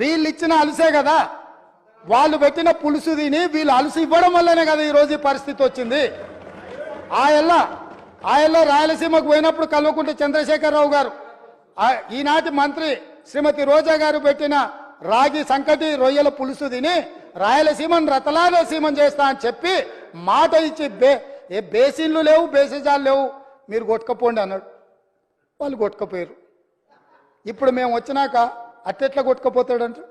వీళ్ళు ఇచ్చిన అలసే కదా. వాళ్ళు పెట్టిన పులుసు తిని వీళ్ళు అలసి ఇవ్వడం వల్లనే కదా ఈ రోజు ఈ పరిస్థితి వచ్చింది. ఆయల్ల ఆయల్లో రాయలసీమకు పోయినప్పుడు కలువకుంటే చంద్రశేఖరరావు గారు ఈనాటి మంత్రి శ్రీమతి రోజా గారు పెట్టిన రాగి సంకటి రొయ్యల పులుసు తిని రాయలసీమను రతలాలసీమం చేస్తా అని చెప్పి మాట ఇచ్చి బే ఏ బేసిన్లు లేవు బేసిజాలు లేవు మీరు కొట్టుకపోండి అన్నాడు. వాళ్ళు కొట్టుకపోయారు. ఇప్పుడు మేము వచ్చినాక అట్టెట్లా కొట్టుకపోతాడంటే?